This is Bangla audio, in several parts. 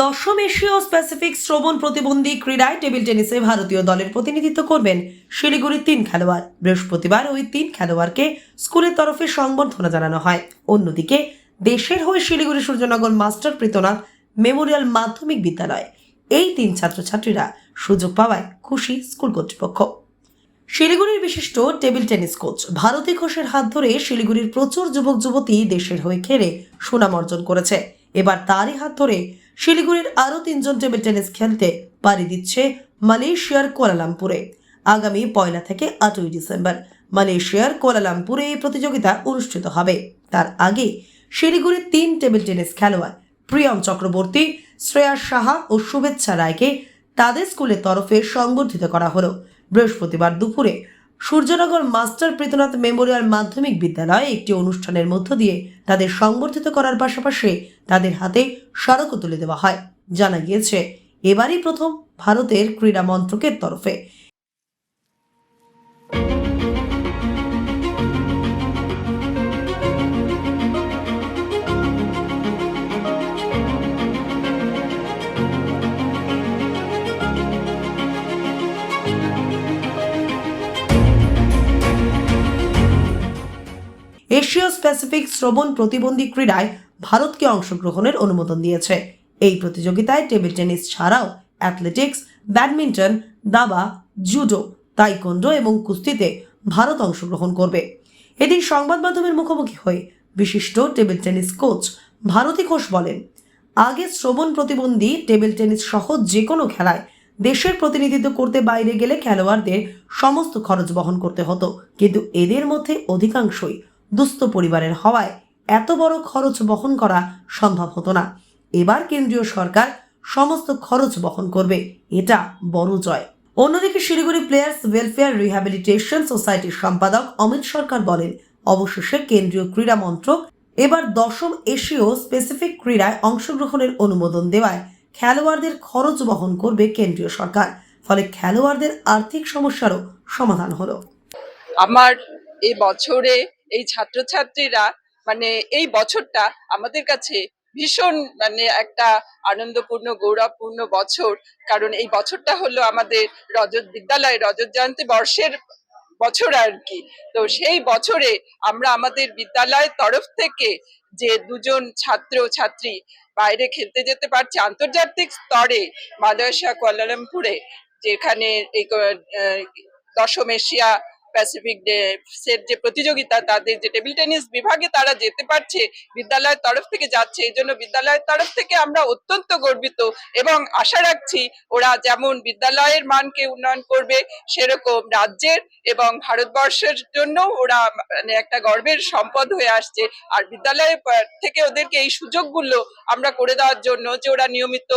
দশম এশীয় স্পেসিফিক শ্রবণ প্রতিবন্ধী ক্রীড়ায় টেবিল টেনিসে ভারতীয় দলের প্রতিনিধিত্ব করবেন শিলিগুড়ির তিন খেলোয়াড়। বৃহস্পতিবার ওই তিন খেলোয়াড়কে স্কুলের তরফে সংবর্ধনা জানানো হয়। অন্যদিকে দেশের হয়ে শিলিগুড়ি সূর্যনগর মাস্টার প্রীতনাথ মেমোরিয়াল মাধ্যমিক বিদ্যালয় এই তিন ছাত্রছাত্রীরা সুযোগ পাওয়ায় খুশি স্কুল কর্তৃপক্ষ। শিলিগুড়ির বিশিষ্ট টেবিল টেনিস কোচ ভারতী ঘোষের হাত ধরে শিলিগুড়ির প্রচুর যুবক যুবতী দেশের হয়ে খেলে সুনাম অর্জন করেছে। এবার তারই হাত ধরে শিলিগুড়ির আরও তিনজন টেবিল টেনিস খেলতে পাড়ি দিচ্ছে মালয়েশিয়ার কোয়ালালামপুরে। আগামী পয়লা থেকে আটই ডিসেম্বর মালয়েশিয়ার কোয়ালালামপুরে এই প্রতিযোগিতা অনুষ্ঠিত হবে। তার আগে শিলিগুড়ির তিন টেবিল টেনিস খেলোয়াড় প্রিয়ম চক্রবর্তী, শ্রেয়া সাহা ও শুভেচ্ছা রায়কে তাদের স্কুলের তরফে সংবর্ধিত করা হলো। বৃহস্পতিবার দুপুরে সূর্যনগর মাস্টার প্রীতনাথ মেমোরিয়াল মাধ্যমিক বিদ্যালয়ে একটি অনুষ্ঠানের মধ্য দিয়ে তাদের সংবর্ধিত করার পাশাপাশি তাদের হাতে স্মারকও তুলে দেওয়া হয়। জানা গিয়েছে, এবারই প্রথম ভারতের ক্রীড়া মন্ত্রকের তরফে। এশীয় স্পেসিফিক শ্রবণ প্রতিবন্ধী ক্রীড়ায় ভারতকে অংশগ্রহণের অনুমোদন দিয়েছে। এই প্রতিযোগিতায় টেবিল টেনিস ছাড়াও অ্যাথলেটিক্স, ব্যাডমিন্টন, দাবা, জুডো, তাইকোন্ডো এবং কুস্তিতে ভারত অংশগ্রহণ করবে। এদিন সংবাদ মাধ্যমের মুখোমুখি হয়ে বিশিষ্ট table tennis coach Bharati Ghosh বলেন, আগে শ্রবণ প্রতিবন্ধী টেবিল টেনিস সহ যে কোনো খেলায় দেশের প্রতিনিধিত্ব করতে বাইরে গেলে খেলোয়াড়দের সমস্ত খরচ বহন করতে হতো। কিন্তু এদের মধ্যে অধিকাংশই দুস্থ পরিবারের হওয়ায় এত বড় খরচ বহন করা সম্ভব হতো না। এবার কেন্দ্রীয় সরকার সমস্ত খরচ বহন করবে। এটা বড় জয়। অন্যদিকে শিলিগুড়ি প্লেয়ার্স ওয়েলফেয়ার রিহ্যাবিলিটেশন সোসাইটির সম্পাদক অমিত সরকার বলেন, অবশেষে কেন্দ্রীয় ক্রীড়া মন্ত্রক এবার দশম এশীয় স্পেসিফিক ক্রীড়ায় অংশগ্রহণের অনুমোদন দেওয়ায় খেলোয়াড়দের খরচ বহন করবে কেন্দ্রীয় সরকার, ফলে খেলোয়াড়দের আর্থিক সমস্যারও সমাধান হলো। আমার এই বছরে এই ছাত্রছাত্রীরা মানে এই বছরটা আমাদের কাছে ভীষণ মানে একটা আনন্দপূর্ণ, গৌরবপূর্ণ বছর। কারণ এই বছরটা হলো আমাদের রজত বিদ্যালয়, রজত জয়ন্তী বর্ষের বছর আর কি। তো সেই বছরে আমরা আমাদের বিদ্যালয়ের তরফ থেকে যে দুজন ছাত্র, ছাত্রী বাইরে খেলতে যেতে পারছে আন্তর্জাতিক স্তরে মালয়েশিয়া, কুয়ালালামপুরে, যেখানে এই দশম এশিয়া প্যাসিফিক সেট যে প্রতিযোগিতা, তাদের যে টেবিল টেনিস বিভাগে তারা যেতে পারছে, বিদ্যালয়ের তরফ থেকে যাচ্ছে। এই জন্য বিদ্যালয়ের তরফ থেকে আমরা অত্যন্ত গর্বিত এবং আশা রাখছি ওরা যেমন বিদ্যালয়ের মানকে উন্নয়ন করবে, সেরকম রাজ্যের এবং ভারতবর্ষের জন্য ওরা মানে একটা গর্বের সম্পদ হয়ে আসছে। আর বিদ্যালয়ের থেকে ওদেরকে এই সুযোগগুলো আমরা করে দেওয়ার জন্য যে ওরা নিয়মিত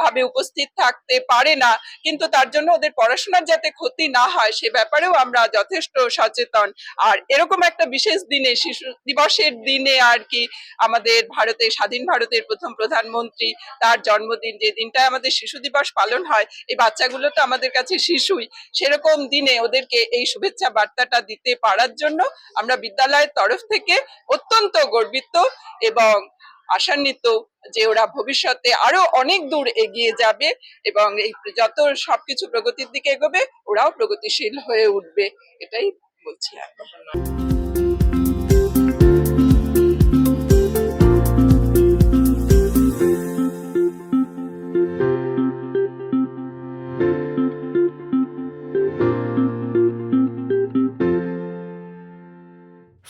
ভাবে উপস্থিত থাকতে পারে না, কিন্তু তার জন্য ওদের পড়াশোনার যাতে ক্ষতি না হয়, সে ব্যাপারেও আমরা যথেষ্ট সচেতন। আর এরকম একটা বিশেষ দিনে, শিশু দিবসের দিনে আর কি আমাদের ভারতে, স্বাধীন ভারতের প্রথম প্রধানমন্ত্রী তার জন্মদিন, যে দিনটা আমাদের শিশু দিবস পালন হয়, এই বাচ্চাগুলো তো আমাদের কাছে শিশুই। সেরকম দিনে ওদেরকে এই শুভেচ্ছা বার্তাটা দিতে পারার জন্য আমরা বিদ্যালয়ের তরফ থেকে অত্যন্ত গর্বিত এবং আশান্বিত যে ওরা ভবিষ্যতে আরও অনেক দূর এগিয়ে যাবে এবং এই যত সবকিছু প্রগতির দিকে এগোবে, ওরাও প্রগতিশীল হয়ে উঠবে, এটাই বলছি আর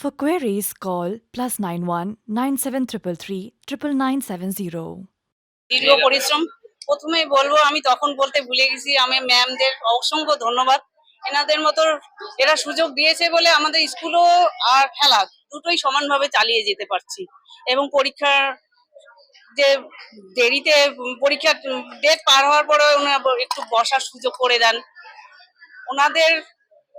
For queries, call plus 91 97333 99970. দীর্ঘ পরিশ্রম। প্রথমেই বলব আমি তখন বলতে ভুলে গেছি আমি ম্যামদের অসংখ্য ধন্যবাদ। এনাদের মতো এরা সুযোগ দিয়েছে বলে আমাদের স্কুলও আর খেলা দুটোই সমানভাবে চালিয়ে যেতে পারছি। এবং পরীক্ষার যে দেরিতে পরীক্ষার ডেট পার হওয়ার পরে ওনারা একটু বসার সুযোগ করে দেন। ওনাদের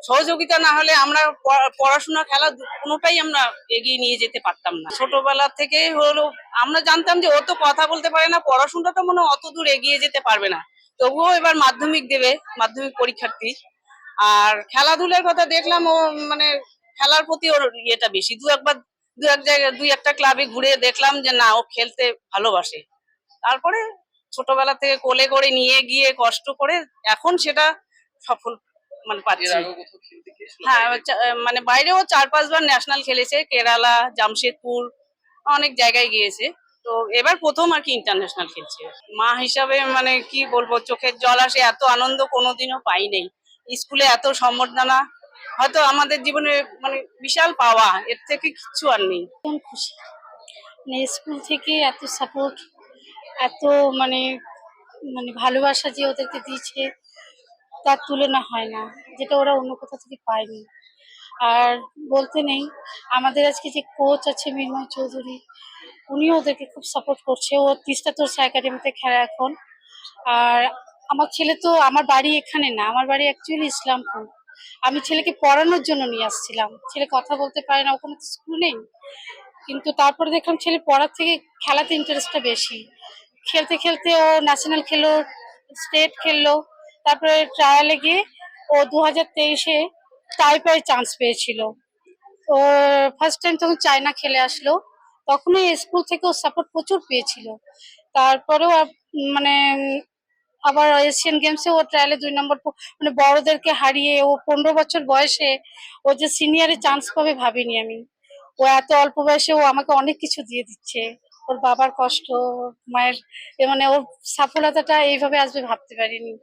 সহযোগিতা না হলে আমরা পড়া- পড়াশোনা, খেলা কোনোটাই আমরা এগিয়ে নিয়ে যেতে পারতাম না। ছোটবেলা থেকে হলো, আমরা জানতাম যে ও তো কথা বলতে পারে না, পড়াশোনাটা মনে অত দূর এগিয়ে যেতে পারবে না। তবুও এবার মাধ্যমিক দেবে, মাধ্যমিক পরীক্ষার্থী। আর খেলাধুলার কথা দেখলাম, ও মানে খেলার প্রতি ওর ইয়েটা বেশি। দু একবার, দু এক জায়গায়, দুই একটা ক্লাবে ঘুরে দেখলাম যে না, ও খেলতে ভালোবাসে। তারপরে ছোটবেলা থেকে কোলে করে নিয়ে গিয়ে কষ্ট করে, এখন সেটা সফল মানে পাচ্ছে হ্যাঁ মানে বাইরেও চার পাঁচবার ন্যাশনাল খেলেছে কেরালা জামশেদপুর অনেক জায়গায় গিয়েছে। তো এবার প্রথম আর কি ইন্টারন্যাশনাল খেলছে। মা হিসাবে মানে কি বলব চোখের জল আসে এত আনন্দ কোনোদিনও পাই নেই স্কুলে এত সম্বর্ধনা হয়তো আমাদের জীবনে মানে বিশাল পাওয়া এর থেকে কিচ্ছু আর নেই। খুশি। মানে স্কুল থেকে এত সাপোর্ট এত মানে মানে ভালোবাসা যে ওদেরকে দিয়েছে তার তুলনা হয় না, যেটা ওরা অন্য কোথাও থেকে পায়নি। আর বলতে নেই, আমাদের আজকে যে কোচ আছে মিন্ময় চৌধুরী, উনিও ওদেরকে খুব সাপোর্ট করছে। ও তিস্তা তোরসা একাডেমিতে খেলা এখন। আর আমার ছেলে তো আমার বাড়ি এখানে না, আমার বাড়ি অ্যাকচুয়ালি ইসলামপুর। আমি ছেলেকে পড়ানোর জন্য নিয়ে আসছিলাম। ছেলে কথা বলতে পারে না, ওখানে তো স্কুল নেই। কিন্তু তারপরে দেখলাম ছেলে পড়ার থেকে খেলাতে ইন্টারেস্টটা বেশি। খেলতে খেলতে ও ন্যাশনাল খেললো স্টেট খেললো। তারপরে ট্রায়ালে গিয়ে ও দু হাজার তেইশে টাইপায় চান্স পেয়েছিল। ও ফার্স্ট টাইম তখন চায়না খেলে আসলো তখন এই স্কুল থেকে ও সাপোর্ট প্রচুর পেয়েছিল। তারপরেও মানে আবার এশিয়ান গেমসে ও ট্রায়ালে দুই নম্বর মানে বড়দেরকে হারিয়ে ও পনেরো বছর বয়সে ও যে সিনিয়রে চান্স পাবে ভাবিনি আমি। ও এত অল্প বয়সে ও আমাকে অনেক কিছু দিয়ে দিচ্ছে। ওর বাবার কষ্ট মায়ের মানে ওর সফলতাটা এইভাবে আসবে ভাবতে পারিনি।